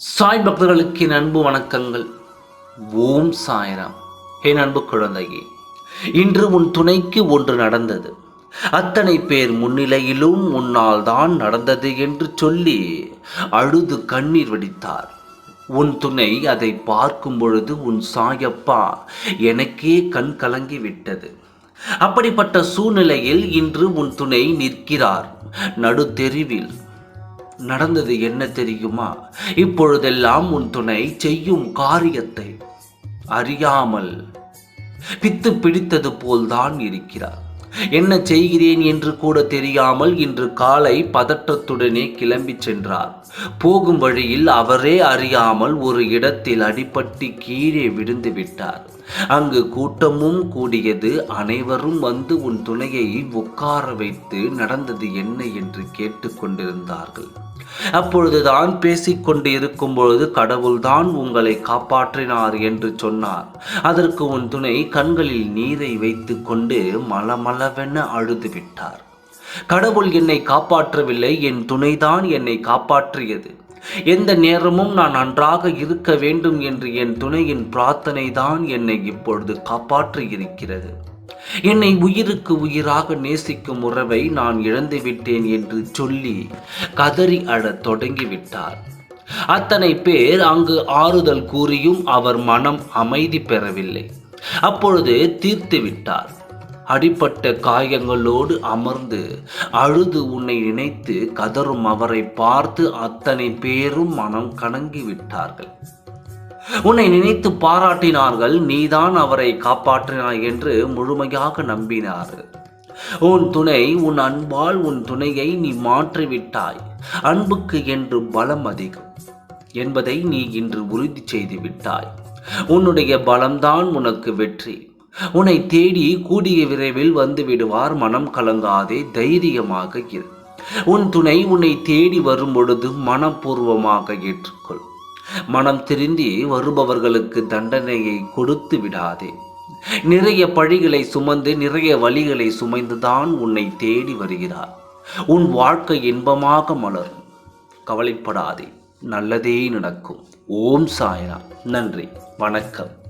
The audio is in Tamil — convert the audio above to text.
சாய் பக்தர்களுக்கு என் அன்பு வணக்கங்கள். ஓம் சாய்ராம். என் அன்பு குழந்தையே இன்று உன் துணைக்கு ஒன்று நடந்தது. அத்தனை பேர் முன்னிலையிலும் உன்னால் தான் நடந்தது என்று சொல்லி அழுது கண்ணீர் வடித்தார். உன் துணை அதை பார்க்கும் பொழுது உன் சாயப்பா எனக்கே கண் கலங்கி விட்டது. அப்படிப்பட்ட சூழ்நிலையில் இன்று உன் துணை நிற்கிறார். நடுத்தெருவில் நடந்தது என்ன தெரியுமா? இப்பொழுதெல்லாம் உன் துணை செய்யும் காரியத்தை அறியாமல் பித்து பிடித்தது போல்தான் இருக்கிறார். என்ன செய்கிறேன் என்று கூட தெரியாமல் இன்று காலை பதற்றத்துடனே கிளம்பி சென்றார். போகும் வழியில் அவரே அறியாமல் ஒரு இடத்தில் அடிபட்டு கீழே விழுந்து விட்டார். அங்கு கூட்டமும் கூடியது அனைவரும் வந்து உன் துணையை உட்கார வைத்து நடந்தது என்ன என்று கேட்டுக்கொண்டிருந்தார்கள் அப்பொழுதுதான் பேசிக்கொண்டு இருக்கும் பொழுது கடவுள்தான் உங்களை காப்பாற்றினார் என்று சொன்னார். அதற்கு உன் துணை கண்களில் நீரை வைத்துக்கொண்டு மலமல மலமளவென அழுது விட்டார் கடவுள் என்னை காப்பாற்றவில்லை என் துணைதான் என்னை காப்பாற்றியது. எந்த நேரமும் நான் நன்றாக இருக்க வேண்டும் என்று என் துணையின் பிரார்த்தனை தான் என்னை இப்பொழுது காப்பாற்றி இருக்கிறது என்னை உயிருக்கு உயிராக நேசிக்கும் உறவை நான் இழந்து விட்டேன் என்று சொல்லி கதறி அழத் தொடங்கிவிட்டார். அத்தனை பேர் அங்கு ஆறுதல் கூறியும் அவர் மனம் அமைதி பெறவில்லை. அப்பொழுது தீர்த்து விட்டார் அடிப்பட்ட காயங்களோடு அமர்ந்து அழுது உன்னை நினைத்து கதறும் அவரை பார்த்து அத்தனை பேரும் மனம் கணங்கி விட்டார்கள். உன்னை நினைத்து பாராட்டினார்கள் நீதான் அவரை காப்பாற்றினாய் என்று முழுமையாக நம்பினார்கள். உன் துணை உன் அன்பால் உன் துணையை நீ மாற்றிவிட்டாய். அன்புக்கு என்று பலம் அதிகம் என்பதை நீ இன்று உறுதி செய்து விட்டாய். உன்னுடைய பலம்தான் உனக்கு வெற்றி. உன்னை தேடி கூடிய விரைவில் வந்து விடுவார் மனம் கலங்காதே தைரியமாக இரு. உன் துணை உன்னை தேடி வரும் பொழுது மனப்பூர்வமாக ஏற்றுக்கொள். மனம் திருந்தி வருபவர்களுக்கு தண்டனையை கொடுத்து விடாதே. நிறைய பழிகளை சுமந்து நிறைய வழிகளை சுமைந்துதான் உன்னை தேடி வருகிறார். உன் வாழ்க்கை இன்பமாக மலரும். கவலைப்படாதே நல்லதே நடக்கும். ஓம் சாய்ராம். நன்றி வணக்கம்.